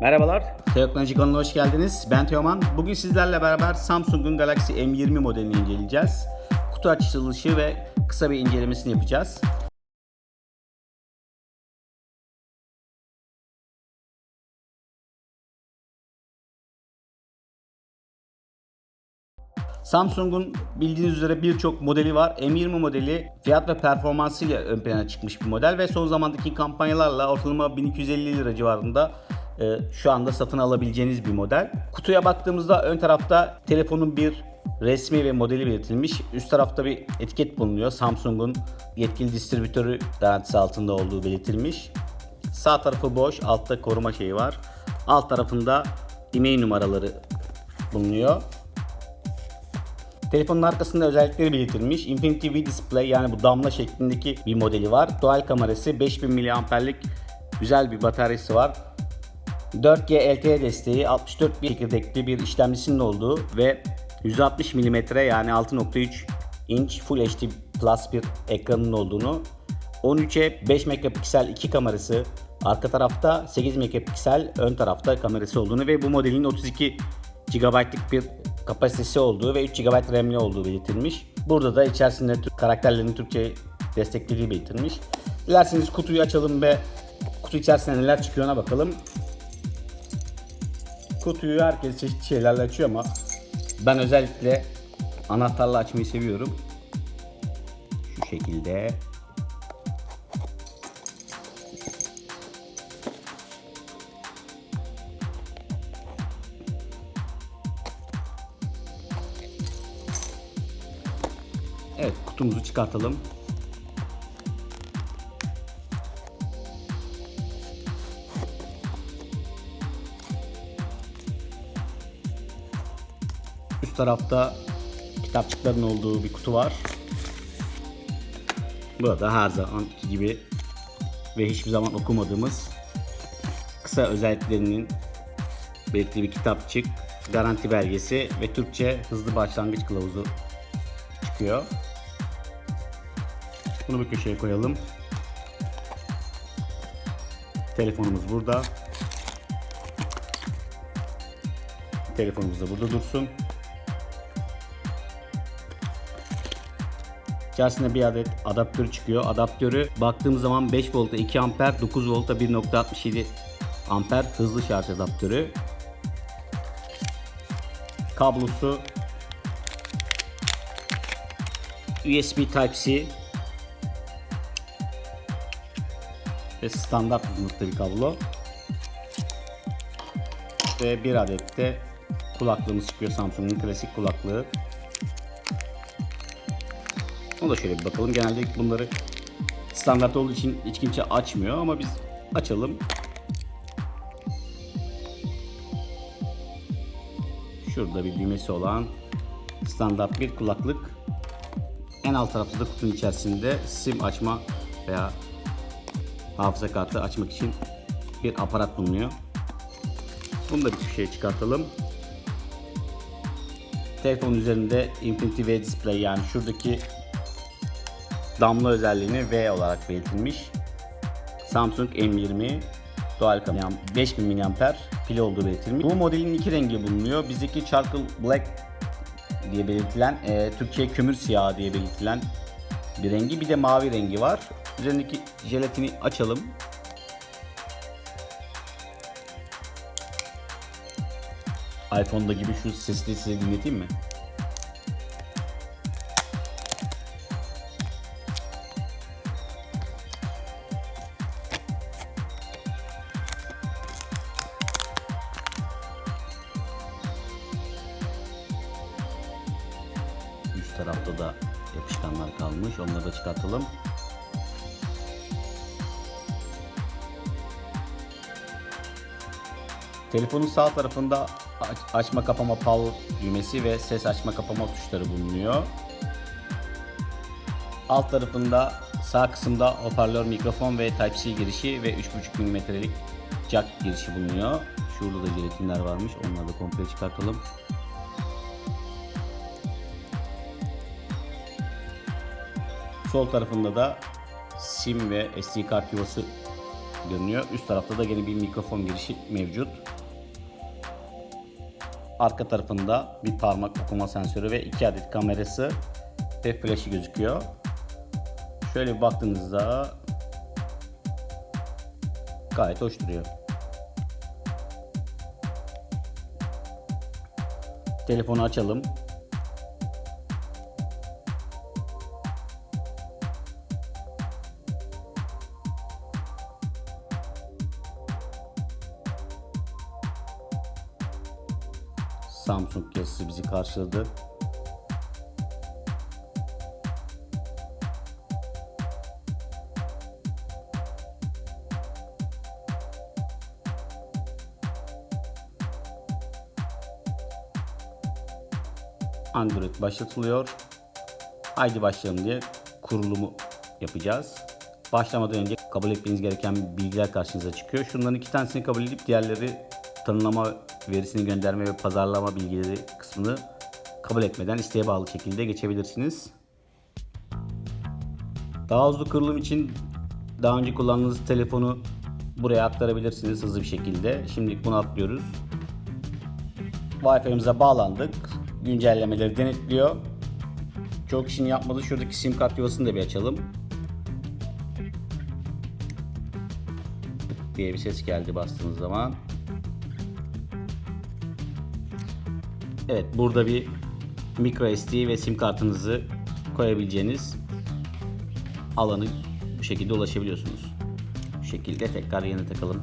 Merhabalar, Teknoloji kanalına hoş geldiniz. Ben Teoman. Bugün sizlerle beraber Samsung'un Galaxy M20 modelini inceleyeceğiz. Kutu açılışı ve kısa bir incelemesini yapacağız. Samsung'un bildiğiniz üzere birçok modeli var. M20 modeli fiyat ve performansıyla ön plana çıkmış bir model ve son zamandaki kampanyalarla ortalama 1250 lira civarında şu anda satın alabileceğiniz bir model. Kutuya baktığımızda ön tarafta telefonun bir resmi ve modeli belirtilmiş. Üst tarafta bir etiket bulunuyor. Samsung'un yetkili distribütörü garantisi altında olduğu belirtilmiş. Sağ tarafı boş, altta koruma şeyi var. Alt tarafında e-mail numaraları bulunuyor. Telefonun arkasında özellikleri belirtilmiş. Infinity V Display yani bu damla şeklindeki bir modeli var. Dual kamerası 5000 mAh'lik güzel bir bataryası var. 4G LTE desteği 64 bir çekirdekli bir işlemcisinin olduğu ve 160 mm yani 6.3 inç Full HD Plus bir ekranının olduğunu 13'e 5 megapiksel iki kamerası arka tarafta 8 megapiksel ön tarafta kamerası olduğunu ve bu modelin 32 GB'lık bir kapasitesi olduğu ve 3 GB RAM'li olduğu belirtilmiş. Burada da içerisinde karakterlerin Türkçe desteklediği belirtilmiş. Dilerseniz kutuyu açalım ve kutu içerisinde neler çıkıyor ona bakalım. Kutuyu herkes çeşitli şeylerle açıyor ama ben özellikle anahtarla açmayı seviyorum. Şu şekilde. Evet kutumuzu çıkartalım. Üst tarafta kitapçıkların olduğu bir kutu var. Burada her zamanki gibi ve hiçbir zaman okumadığımız kısa özelliklerinin belirttiği bir kitapçık, garanti belgesi ve Türkçe hızlı başlangıç kılavuzu çıkıyor. Bunu bir köşeye koyalım. Telefonumuz burada. Telefonumuz da burada dursun. İçerisinde bir adet adaptör çıkıyor. Adaptörü baktığımız zaman 5 volta 2 amper, 9 volta 1.67 amper hızlı şarj adaptörü. Kablosu USB Type-C ve standart uzunlukta bir kablo ve bir adet de kulaklığımız çıkıyor Samsung'un klasik kulaklığı. Onu da şöyle bir bakalım. Genelde bunları standart olduğu için hiç kimse açmıyor ama biz açalım. Şurada bir düğmesi olan standart bir kulaklık. En alt tarafta da kutunun içerisinde sim açma veya hafıza kartı açmak için bir aparat bulunuyor. Bunu da bir köşeye çıkartalım. Telefon üzerinde Infinity V Display yani şuradaki damla özelliğini V olarak belirtilmiş. Samsung M20 Dual kamera 5000 mAh pili olduğu belirtilmiş. Bu modelin iki rengi bulunuyor. Bizdeki Charcoal Black diye belirtilen, e, Türkçe kömür siyahı diye belirtilen bir rengi. Bir de mavi rengi var. Üzerindeki jelatini açalım. iPhone'da gibi şu sesli size dinleteyim mi? Kalmış. Onları da çıkartalım. Telefonun sağ tarafında aç- açma kapama power düğmesi ve ses açma kapama tuşları bulunuyor. Alt tarafında sağ kısımda hoparlör, mikrofon ve Type-C girişi ve 3.5 mm'lik jack girişi bulunuyor. Şurada da jelatinler varmış. Onları da komple çıkartalım. Sol tarafında da SIM ve SD kart yuvası görünüyor. Üst tarafta da yine bir mikrofon girişi mevcut. Arka tarafında bir parmak okuma sensörü ve iki adet kamerası ve flaşı gözüküyor. Şöyle bir baktığınızda gayet hoş duruyor. Telefonu açalım. Karşıladı. Android başlatılıyor. Haydi başlayalım diye kurulumu yapacağız. Başlamadan önce kabul etmeniz gereken bilgiler karşınıza çıkıyor. Şunların iki tanesini kabul edip diğerleri tanımlama verisini gönderme ve pazarlama bilgileri kısmını kabul etmeden isteğe bağlı şekilde geçebilirsiniz. Daha hızlı kurulum için daha önce kullandığınız telefonu buraya aktarabilirsiniz hızlı bir şekilde. Şimdilik bunu atlıyoruz. Wi-Fi'mize bağlandık. Güncellemeleri denetliyor. Çok kişinin yapmadığı şuradaki sim kart yuvasını da bir açalım. Diye bir ses geldi bastığınız zaman. Evet burada bir micro SD ve sim kartınızı koyabileceğiniz alanı bu şekilde ulaşabiliyorsunuz. Bu şekilde tekrar yerine takalım.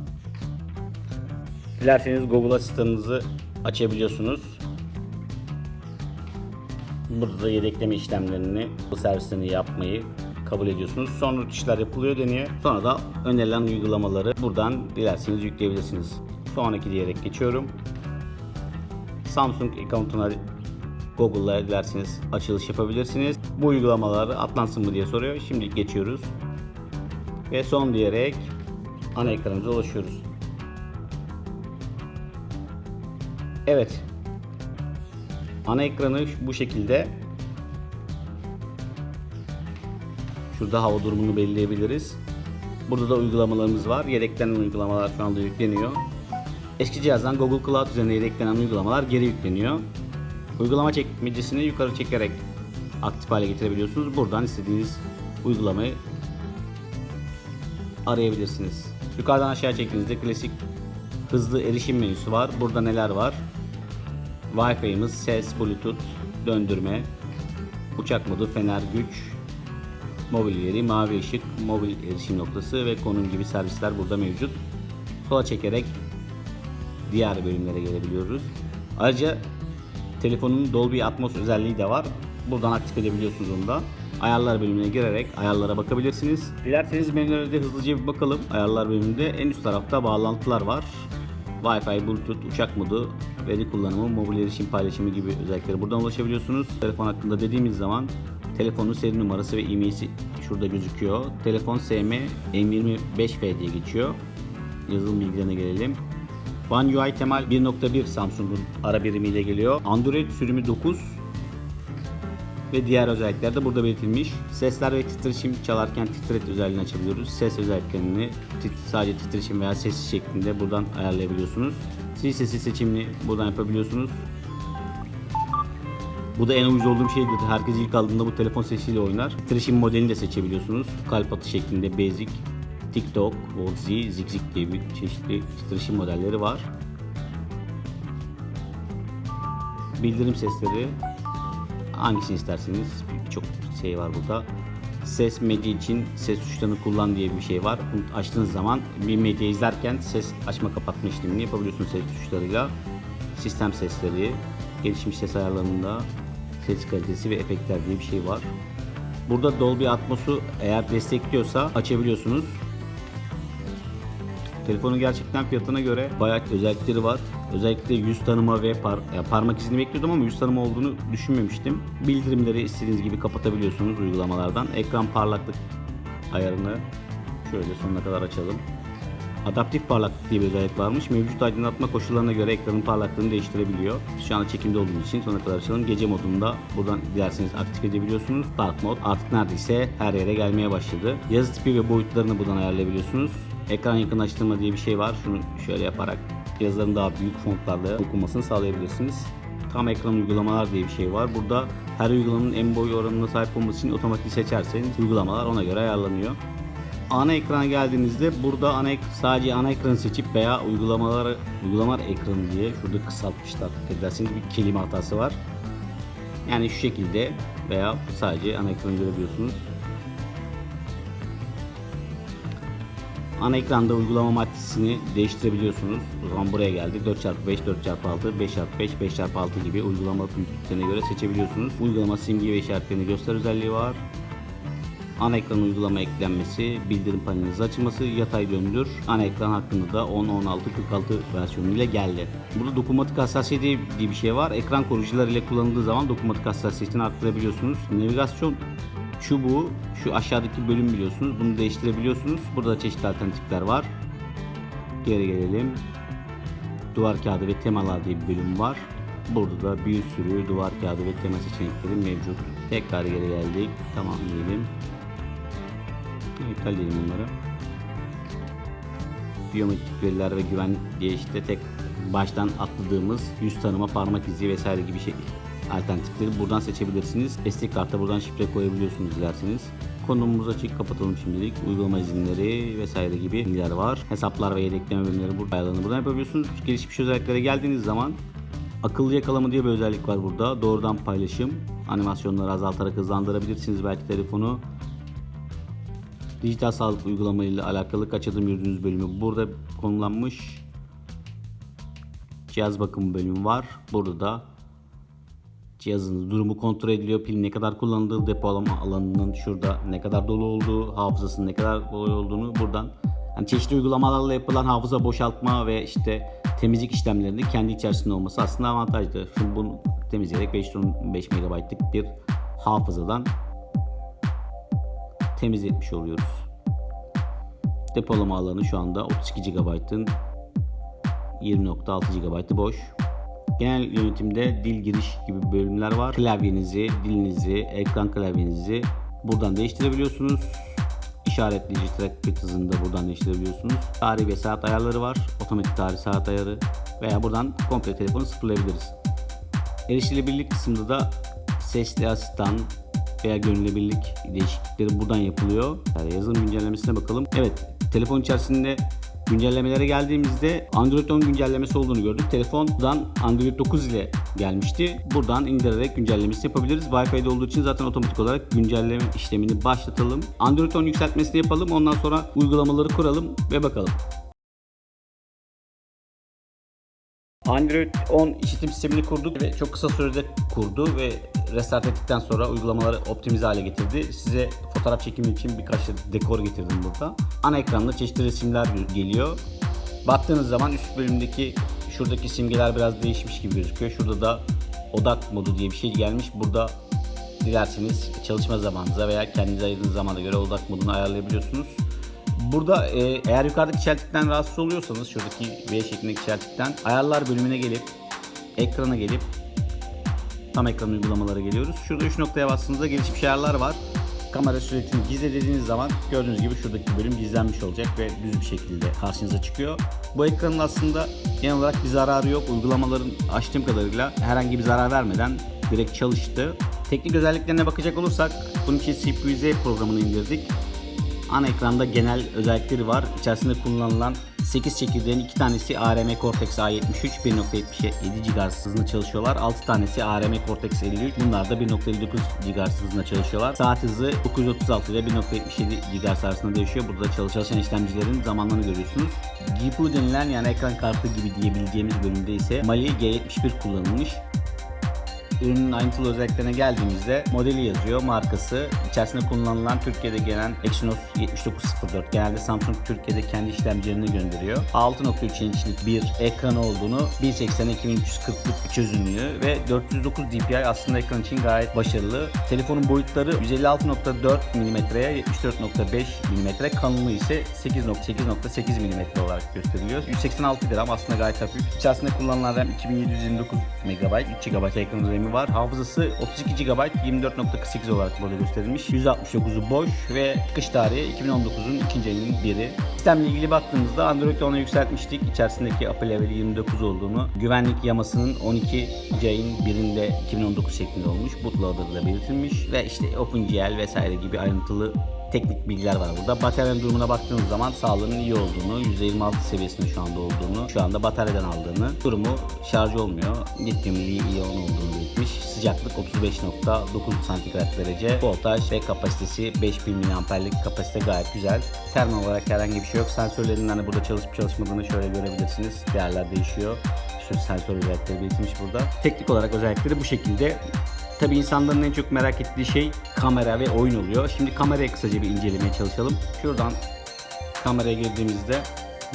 Dilerseniz Google asistanınızı açabiliyorsunuz. Burada da yedekleme işlemlerini, bu servislerini yapmayı kabul ediyorsunuz. Sonra tuşlar yapılıyor deniyor. Sonra da önerilen uygulamaları buradan dilerseniz yükleyebilirsiniz. Sonraki diyerek geçiyorum. Samsung account'una Google'la dilerseniz açılış yapabilirsiniz. Bu uygulamaları atlansın mı diye soruyor. Şimdi geçiyoruz. Ve son diyerek ana ekranımıza ulaşıyoruz. Evet. Ana ekranı bu şekilde. Şurada hava durumunu belirleyebiliriz. Burada da uygulamalarımız var. Yedeklenen uygulamalar şu anda yükleniyor. Eski cihazdan Google Cloud üzerine yedeklenen uygulamalar geri yükleniyor. Uygulama çekmecesini yukarı çekerek aktif hale getirebiliyorsunuz. Buradan istediğiniz uygulamayı arayabilirsiniz. Yukarıdan aşağı çektiğinizde klasik hızlı erişim menüsü var. Burada neler var? Wi-Fi'miz, ses, Bluetooth, döndürme, uçak modu, fener, güç, mobil veri, mavi ışık, mobil erişim noktası ve konum gibi servisler burada mevcut. Sola çekerek diğer bölümlere gelebiliyoruz. Ayrıca telefonun Dolby Atmos özelliği de var. Buradan aktif edebiliyorsunuz onu da. Ayarlar bölümüne girerek ayarlara bakabilirsiniz. Dilerseniz menülere de hızlıca bir bakalım. Ayarlar bölümünde en üst tarafta bağlantılar var. Wi-Fi, Bluetooth, uçak modu, veri kullanımı, mobil erişim paylaşımı gibi özelliklere buradan ulaşabiliyorsunuz. Telefon hakkında dediğimiz zaman telefonun seri numarası ve e-mail'i şurada gözüküyor. Telefon SM M25F diye geçiyor. Yazılım bilgilerine gelelim. One UI Temel 1.1 Samsung'un ara birimiyle geliyor. Android sürümü 9 ve diğer özellikler de burada belirtilmiş. Sesler ve titreşim çalarken titret özelliğini açabiliyoruz. Ses özelliklerini tit- sadece titreşim veya sessiz şeklinde buradan ayarlayabiliyorsunuz. Sil sesi seçimini buradan yapabiliyorsunuz. Bu da en uyuz olduğum şeydir. Herkes ilk aldığında bu telefon sesiyle oynar. Titreşim modelini de seçebiliyorsunuz. Kalp atı şeklinde basic, TikTok, Volzi, Zigzig diye bir çeşitli titreşim modelleri var. Bildirim sesleri hangisini isterseniz birçok şey var burada. Ses medya için ses tuşlarını kullan diye bir şey var. Bunu açtığınız zaman bir medya izlerken ses açma kapatma işlemini yapabiliyorsunuz ses tuşlarıyla. Sistem sesleri, gelişmiş ses ayarlarında ses kalitesi ve efektler diye bir şey var. Burada Dolby Atmos'u eğer destekliyorsa açabiliyorsunuz. Telefonun gerçekten fiyatına göre bayağı özellikleri var. Özellikle yüz tanıma ve par ya parmak izini bekliyordum ama yüz tanıma olduğunu düşünmemiştim. Bildirimleri istediğiniz gibi kapatabiliyorsunuz uygulamalardan. Ekran parlaklık ayarını şöyle sonuna kadar açalım. Adaptif parlaklık diye bir özellik varmış. Mevcut aydınlatma koşullarına göre ekranın parlaklığını değiştirebiliyor. Şu anda çekimde olduğumuz için sonuna kadar açalım. Gece modunda buradan dilerseniz aktif edebiliyorsunuz. Dark mod artık neredeyse her yere gelmeye başladı. Yazı tipi ve boyutlarını buradan ayarlayabiliyorsunuz. Ekran yakınlaştırma diye bir şey var. Şunu şöyle yaparak yazıların daha büyük fontlarla okunmasını sağlayabilirsiniz. Tam ekran uygulamalar diye bir şey var. Burada her uygulamanın en boy oranına sahip olması için otomatik seçerseniz uygulamalar ona göre ayarlanıyor. Ana ekrana geldiğinizde burada ana ek- sadece ana ekranı seçip veya uygulamaları uygulamalar ekranı diye şurada kısaltmışlar. Ederseniz bir kelime hatası var. Yani şu şekilde veya sadece ana ekranı görebiliyorsunuz. Ana ekranda uygulama maddesini değiştirebiliyorsunuz. O zaman buraya geldik. 4x5, 4x6, 5x5, 5x6 gibi uygulama büyüklüklerine göre seçebiliyorsunuz. Uygulama simge ve işaretlerini göster özelliği var. Ana ekran uygulama eklenmesi, bildirim paneliniz açılması, yatay döndür. Ana ekran hakkında da 10, 16, 46 versiyonuyla geldi. Burada dokunmatik hassasiyeti diye bir şey var. Ekran koruyucular ile kullanıldığı zaman dokunmatik hassasiyetini arttırabiliyorsunuz. Navigasyon çubuğu şu aşağıdaki bölüm biliyorsunuz. Bunu değiştirebiliyorsunuz. Burada çeşitli alternatifler var. Geri gelelim. Duvar kağıdı ve temalar diye bir bölüm var. Burada da bir sürü duvar kağıdı ve tema seçenekleri mevcut. Tekrar geri geldik. Tamam diyelim. İptal edelim bunları. Biyometrik veriler ve güvenlik diye işte tek baştan atladığımız yüz tanıma, parmak izi vesaire gibi şey alternatifleri buradan seçebilirsiniz. SD karta buradan şifre koyabiliyorsunuz dilerseniz. Konumumuz açık kapatalım şimdilik. Uygulama izinleri vesaire gibi bilgiler var. Hesaplar ve yedekleme bölümleri burada ayarlarını buradan yapabiliyorsunuz. Gelişmiş özelliklere geldiğiniz zaman akıllı yakalama diye bir özellik var burada. Doğrudan paylaşım. Animasyonları azaltarak hızlandırabilirsiniz belki telefonu. Dijital sağlık uygulamayla alakalı kaç adım yürüdüğünüz bölümü burada konulanmış. Cihaz bakımı bölümü var. Burada da cihazın durumu kontrol ediliyor. Pil ne kadar kullanıldığı, depolama alanının şurada ne kadar dolu olduğu, hafızasının ne kadar dolu olduğunu buradan yani çeşitli uygulamalarla yapılan hafıza boşaltma ve işte temizlik işlemlerinin kendi içerisinde olması aslında avantajlı. Şimdi bunu temizleyerek 515 MB'lık bir hafızadan temizletmiş oluyoruz. Depolama alanı şu anda 32 GB'ın 20.6 GB'ı boş. Genel yönetimde dil giriş gibi bölümler var. Klavyenizi, dilinizi, ekran klavyenizi buradan değiştirebiliyorsunuz. İşaretleyici trackpad hızını da buradan değiştirebiliyorsunuz. Tarih ve saat ayarları var. Otomatik tarih saat ayarı veya buradan komple telefonu sıfırlayabiliriz. Erişilebilirlik kısmında da sesli asistan veya görünebilirlik değişiklikleri buradan yapılıyor. Yani yazılım güncellemesine bakalım. Evet, telefon içerisinde güncellemelere geldiğimizde Android 10 güncellemesi olduğunu gördük. Telefondan Android 9 ile gelmişti. Buradan indirerek güncellemesi yapabiliriz. Wi-Fi'de olduğu için zaten otomatik olarak güncelleme işlemini başlatalım. Android 10 yükseltmesini yapalım. Ondan sonra uygulamaları kuralım ve bakalım. Android 10 işletim sistemini kurduk ve çok kısa sürede kurdu ve restart ettikten sonra uygulamaları optimize hale getirdi. Size fotoğraf çekimi için birkaç dekor getirdim burada. Ana ekranda çeşitli resimler geliyor. Baktığınız zaman üst bölümdeki şuradaki simgeler biraz değişmiş gibi gözüküyor. Şurada da odak modu diye bir şey gelmiş. Burada dilerseniz çalışma zamanınıza veya kendinize ayırdığınız zamana göre odak modunu ayarlayabiliyorsunuz. Burada e, eğer yukarıdaki çeltikten rahatsız oluyorsanız şuradaki V şeklindeki çeltikten ayarlar bölümüne gelip ekrana gelip tam ekran uygulamalara geliyoruz. Şurada 3 noktaya bastığınızda gelişmiş ayarlar var. Kamera süretini gizle dediğiniz zaman gördüğünüz gibi şuradaki bölüm gizlenmiş olacak ve düz bir şekilde karşınıza çıkıyor. Bu ekranın aslında genel olarak bir zararı yok. Uygulamaların açtığım kadarıyla herhangi bir zarar vermeden direkt çalıştı. Teknik özelliklerine bakacak olursak bunun için CPU-Z programını indirdik. Ana ekranda genel özellikleri var. İçerisinde kullanılan 8 çekirdeğin 2 tanesi ARM Cortex A73 1.77 GHz hızında çalışıyorlar. 6 tanesi ARM Cortex 53. Bunlar da 1.59 GHz hızında çalışıyorlar. Saat hızı 936 ile 1.77 GHz arasında değişiyor. Burada çalışan işlemcilerin zamanlarını görüyorsunuz. GPU denilen yani ekran kartı gibi diyebileceğimiz bölümde ise Mali G71 kullanılmış. Ürünün ayrıntılı özelliklerine geldiğimizde modeli yazıyor, markası, içerisinde kullanılan Türkiye'de gelen Exynos 7904. Genelde Samsung Türkiye'de kendi işlemcilerini gönderiyor. 6.3 inçlik bir ekranı olduğunu, 1080-2340'lık bir çözünürlüğü ve 409 dpi aslında ekran için gayet başarılı. Telefonun boyutları 156.4 mm'ye 74.5 mm, kalınlığı ise 8.8.8 mm olarak gösteriliyor. 186 gram aslında gayet hafif. İçerisinde kullanılan RAM 2729 MB, 3 GB ekran RAM'i Var. Hafızası 32 GB 24.48 olarak burada gösterilmiş. 169'u boş ve çıkış tarihi 2019'un ikinci ayının biri. Sistemle ilgili baktığımızda Android ona yükseltmiştik. İçerisindeki Apple Level 29 olduğunu. Güvenlik yamasının 12 ayın birinde 2019 şeklinde olmuş. Bootloader da belirtilmiş. Ve işte OpenGL vesaire gibi ayrıntılı teknik bilgiler var burada. Bataryanın durumuna baktığınız zaman sağlığının iyi olduğunu, %26 seviyesinde şu anda olduğunu, şu anda bataryadan aldığını, durumu şarj olmuyor, lityum iyon olduğunu belirtmiş. Sıcaklık 35.9 santigrat derece, voltaj ve kapasitesi 5000 mAh'lik kapasite gayet güzel. Termal olarak herhangi bir şey yok. Sensörlerin hani burada çalışıp çalışmadığını şöyle görebilirsiniz. Değerler değişiyor. Şu sensör özellikleri belirtilmiş burada. Teknik olarak özellikleri bu şekilde. Tabii insanların en çok merak ettiği şey kamera ve oyun oluyor. Şimdi kameraya kısaca bir incelemeye çalışalım. Şuradan kameraya girdiğimizde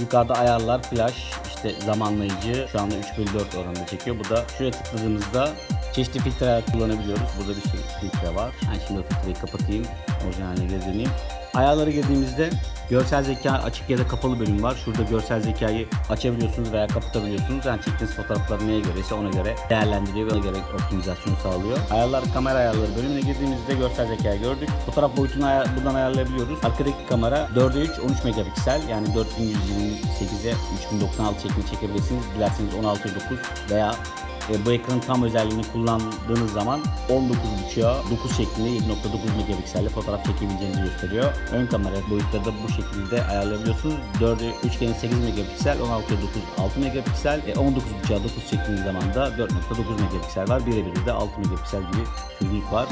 yukarıda ayarlar, flash, işte zamanlayıcı şu anda 3 bölü 4 oranında çekiyor. Bu da şuraya tıkladığımızda çeşitli filtreler kullanabiliyoruz. Burada bir sürü filtre var. Ben şimdi o filtreyi kapatayım. Orijinaline geri döneyim. Ayarlara girdiğimizde görsel zeka açık ya da kapalı bölüm var. Şurada görsel zekayı açabiliyorsunuz veya kapatabiliyorsunuz. Yani çektiğiniz fotoğraflar neye göre ise ona göre değerlendiriyor ve ona göre optimizasyon sağlıyor. Ayarlar kamera ayarları bölümüne girdiğimizde görsel zekayı gördük. Fotoğraf boyutunu ayar, buradan ayarlayabiliyoruz. Arkadaki kamera 4'e 3 13 megapiksel yani 4128'e 3096 şeklinde çekebilirsiniz. Dilerseniz 16'ya 9 veya e, bu ekranın tam özelliğini kullandığınız zaman 19.5'a 9 şeklinde 7.9 megapikselle fotoğraf çekebileceğinizi gösteriyor. Ön kamera boyutları da bu şekilde ayarlayabiliyorsunuz. 4'e 3'genin 8 megapiksel, 16'ya 9 6 megapiksel, e, 19.5'a 9 çektiğiniz zaman da 4.9 megapiksel var. Birebir de 6 megapiksel gibi çözünürlük var.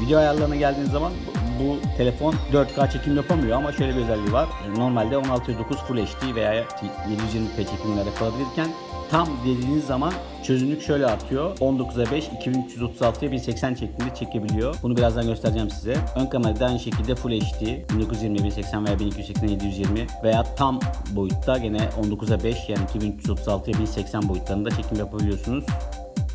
Video ayarlarına geldiğiniz zaman bu, telefon 4K çekim yapamıyor ama şöyle bir özelliği var. Normalde 16'ya 9 Full HD veya 720p çekimler yapılabilirken tam dediğiniz zaman çözünürlük şöyle artıyor. 19'a 5, 2336'ya 1080 şeklinde çekebiliyor. Bunu birazdan göstereceğim size. Ön kamerada aynı şekilde Full HD 1920 1080 veya 1280 720 veya tam boyutta gene 19'a 5 yani 2336'ya 1080 boyutlarında çekim yapabiliyorsunuz.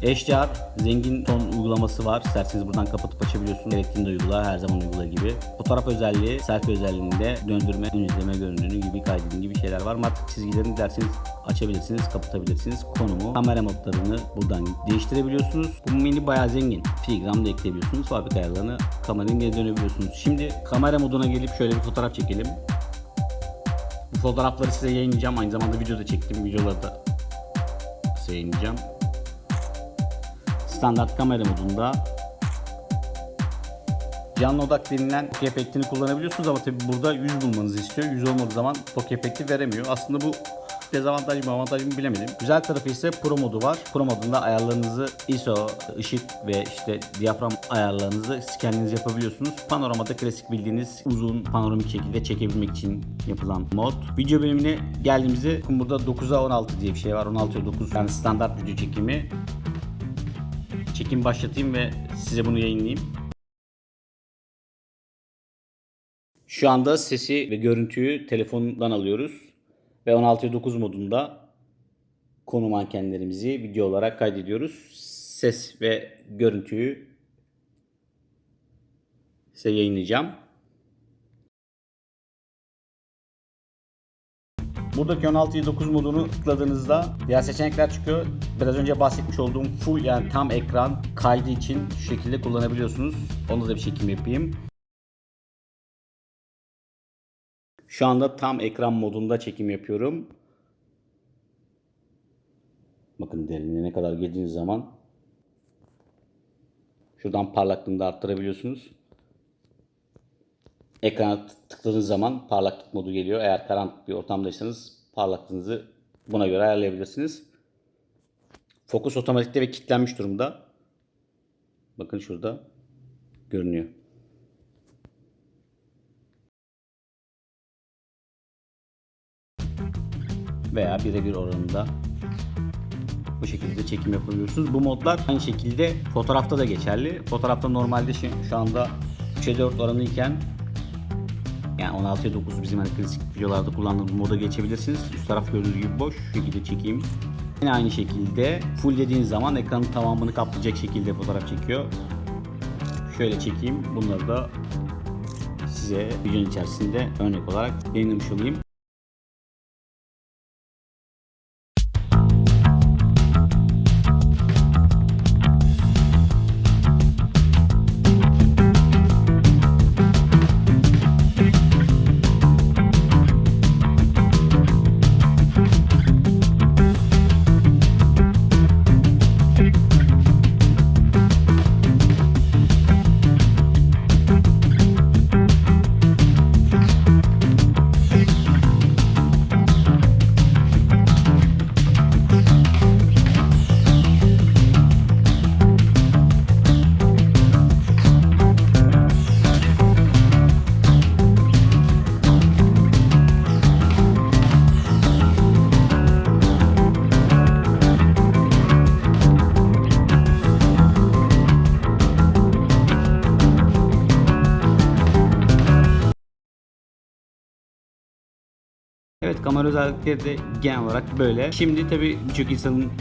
HDR zengin ton uygulaması var. İsterseniz buradan kapatıp açabiliyorsunuz. Gerektiğinde uygula her zaman uygula gibi. Fotoğraf özelliği, selfie özelliğinde döndürme, ön izleme görünümü gibi kaydedin gibi şeyler var. Matrik çizgilerini derseniz açabilirsiniz, kapatabilirsiniz. Konumu, kamera modlarını buradan değiştirebiliyorsunuz. Bu mini bayağı zengin. Filigram da ekleyebiliyorsunuz. Fabrika ayarlarını kamerayı geri dönebiliyorsunuz. Şimdi kamera moduna gelip şöyle bir fotoğraf çekelim. Bu fotoğrafları size yayınlayacağım. Aynı zamanda videoda çektiğim videoları da size yayınlayacağım standart kamera modunda canlı odak denilen efektini kullanabiliyorsunuz ama tabi burada 100 bulmanızı istiyor. 100 olmadığı zaman bokeh efekti veremiyor. Aslında bu dezavantaj mı avantaj mı bilemedim. Güzel tarafı ise Pro modu var. Pro modunda ayarlarınızı ISO, ışık ve işte diyafram ayarlarınızı kendiniz yapabiliyorsunuz. Panoramada klasik bildiğiniz uzun panoramik şekilde çekebilmek için yapılan mod. Video bölümüne geldiğimizde burada 9'a 16 diye bir şey var. 16'ya 9 yani standart video çekimi çekim başlatayım ve size bunu yayınlayayım. Şu anda sesi ve görüntüyü telefondan alıyoruz ve 16'ya 9 modunda konu mankenlerimizi video olarak kaydediyoruz. Ses ve görüntüyü size yayınlayacağım. Buradaki 16'yı 9 modunu tıkladığınızda diğer seçenekler çıkıyor. Biraz önce bahsetmiş olduğum full yani tam ekran kaydı için şu şekilde kullanabiliyorsunuz. Onda da bir çekim yapayım. Şu anda tam ekran modunda çekim yapıyorum. Bakın derinliğe ne kadar girdiğiniz zaman şuradan parlaklığını da arttırabiliyorsunuz. Ekrana tıkladığınız zaman parlaklık modu geliyor. Eğer karanlık bir ortamdaysanız parlaklığınızı buna göre ayarlayabilirsiniz. Fokus otomatikte ve kilitlenmiş durumda. Bakın şurada görünüyor. Veya birebir oranında bu şekilde çekim yapabiliyorsunuz. Bu modlar aynı şekilde fotoğrafta da geçerli. Fotoğrafta normalde şu, anda 3'e 4 oranı iken yani 16'ya 9 bizim hani klasik videolarda kullandığımız moda geçebilirsiniz. Üst taraf gördüğünüz gibi boş. Şu şekilde çekeyim. Yine aynı şekilde full dediğiniz zaman ekranın tamamını kaplayacak şekilde fotoğraf çekiyor. Şöyle çekeyim. Bunları da size videonun içerisinde örnek olarak yayınlamış olayım. Özellikleri de genel olarak böyle. Şimdi tabi birçok insanın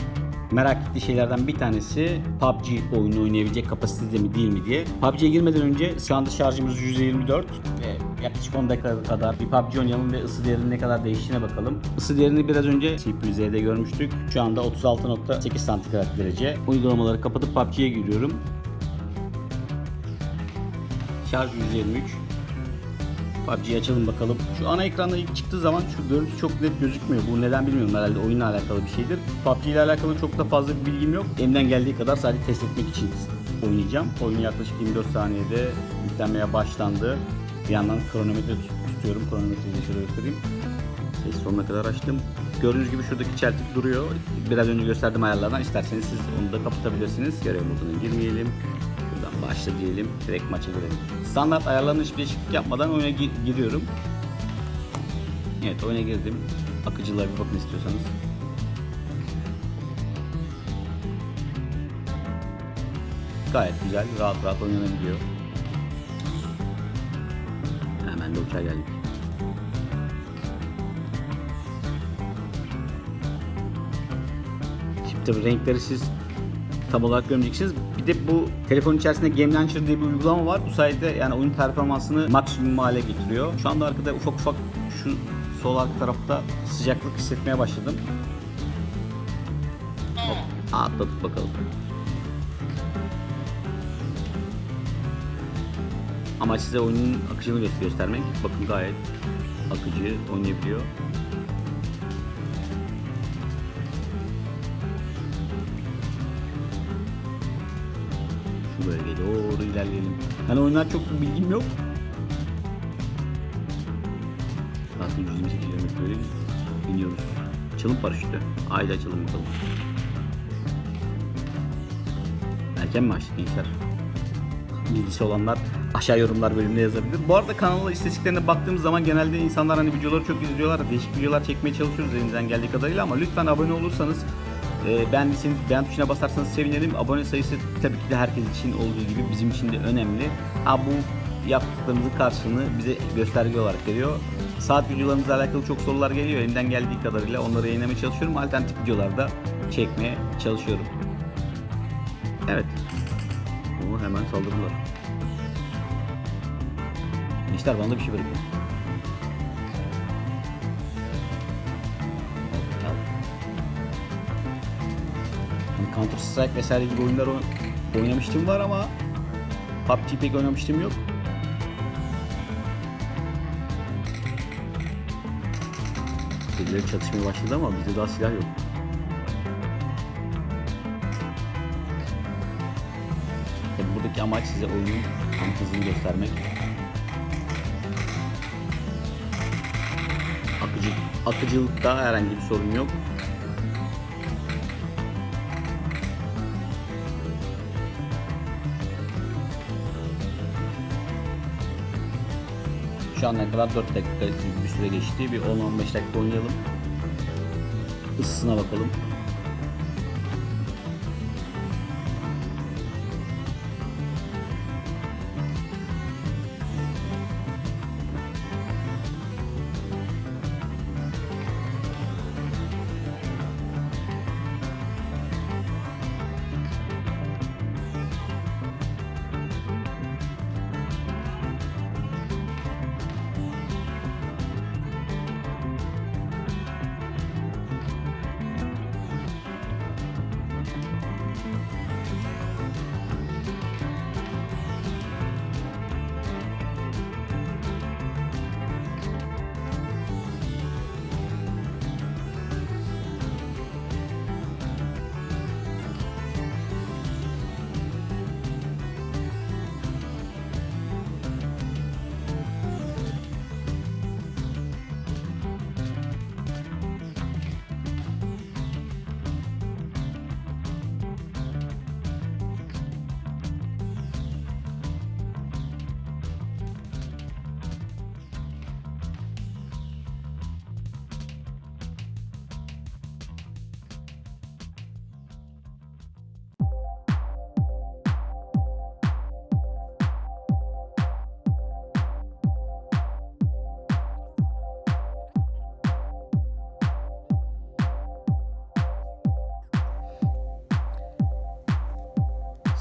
merak ettiği şeylerden bir tanesi PUBG oyunu oynayabilecek kapasitede mi değil mi diye. PUBG'ye girmeden önce şu anda şarjımız %24 ve yaklaşık 10 dakika kadar bir PUBG oynayalım ve ısı değerinin ne kadar değiştiğine bakalım. Isı değerini biraz önce CPU Z'de görmüştük. Şu anda 36.8 santigrat derece. Uygulamaları kapatıp PUBG'ye giriyorum. Şarj 123. PUBG'yi açalım bakalım. Şu ana ekranda ilk çıktığı zaman şu görüntü çok net gözükmüyor. Bu neden bilmiyorum herhalde oyunla alakalı bir şeydir. PUBG ile alakalı çok da fazla bir bilgim yok. Elimden geldiği kadar sadece test etmek için oynayacağım. Oyun yaklaşık 24 saniyede yüklenmeye başlandı. Bir yandan kronometre tut- tutuyorum. Kronometreyi şöyle göstereyim. Ses sonuna kadar açtım. Gördüğünüz gibi şuradaki çeltik duruyor. Biraz önce gösterdiğim ayarlardan isterseniz siz onu da kapatabilirsiniz. Görev moduna girmeyelim. Başla diyelim. Direkt maça girelim. Standart ayarlarını hiçbir değişiklik yapmadan oyuna gi- giriyorum. Evet oyuna girdim. Akıcılığa bir bakın istiyorsanız. Gayet güzel, rahat rahat oynanabiliyor. Hemen de uçağa geldik. Şimdi tabii renkleri siz tam olarak görmeyeceksiniz. Bir de bu telefon içerisinde Game Launcher diye bir uygulama var. Bu sayede yani oyun performansını maksimum hale getiriyor. Şu anda arkada ufak ufak şu sol arka tarafta sıcaklık hissetmeye başladım. Hop, atladık bakalım. Ama size oyunun akıcını gö- göstermek. Bakın gayet akıcı oynayabiliyor. Hani oyundan çok bir bilgim yok. Zaten 128 km böyle iniyoruz. Açalım paraşütü. Haydi açalım bakalım. Erken mi açtık gençler? bilgisi olanlar aşağı yorumlar bölümüne yazabilir. Bu arada kanalın istatistiklerine baktığımız zaman genelde insanlar hani videoları çok izliyorlar. Değişik videolar çekmeye çalışıyoruz elimizden geldiği kadarıyla ama lütfen abone olursanız e, beğendiyseniz beğen tuşuna basarsanız sevinirim. Abone sayısı tabii ki de herkes için olduğu gibi bizim için de önemli. Ha bu yaptıklarımızın karşılığını bize gösterge olarak veriyor. Saat videolarımızla alakalı çok sorular geliyor. Elimden geldiği kadarıyla onları yayınlamaya çalışıyorum. Alternatif videolarda çekmeye çalışıyorum. Evet. Oo, hemen saldırdılar. Gençler bana da bir şey bırakın. Counter Strike vesaire gibi oyunlar oyn- oynamıştım var ama PUBG pek oynamıştım yok. Birileri çatışmaya başladı ama bizde daha silah yok. Tabi buradaki amaç size oyunun tam göstermek. Akıcı, akıcılıkta herhangi bir sorun yok. Şu ana kadar 4 dakika bir süre geçti. Bir 10-15 dakika oynayalım. Isısına bakalım.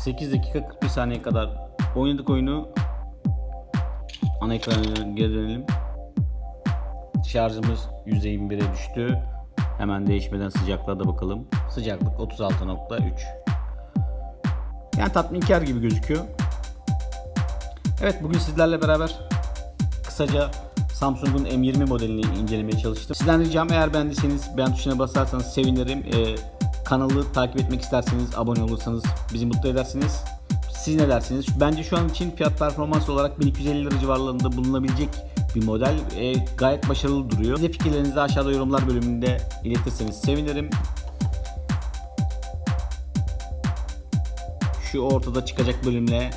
8 dakika 41 saniye kadar oynadık oyunu. Ana ekrana geri dönelim. Şarjımız %21'e düştü. Hemen değişmeden sıcaklığa da bakalım. Sıcaklık 36.3. Yani tatminkar gibi gözüküyor. Evet bugün sizlerle beraber kısaca Samsung'un M20 modelini incelemeye çalıştım. Sizden ricam eğer beğendiyseniz beğen tuşuna basarsanız sevinirim. Ee, kanalı takip etmek isterseniz abone olursanız bizi mutlu edersiniz. Siz ne dersiniz? Bence şu an için fiyat performans olarak 1250 lira civarlarında bulunabilecek bir model. Ee, gayet başarılı duruyor. Size fikirlerinizi aşağıda yorumlar bölümünde iletirseniz sevinirim. Şu ortada çıkacak bölümle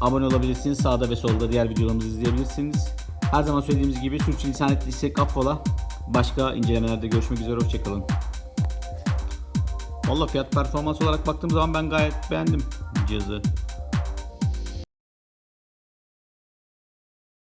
abone olabilirsiniz. Sağda ve solda diğer videolarımızı izleyebilirsiniz. Her zaman söylediğimiz gibi sürçülisan ettiysek affola. Başka incelemelerde görüşmek üzere. Hoşçakalın. Valla fiyat performans olarak baktığım zaman ben gayet beğendim cihazı.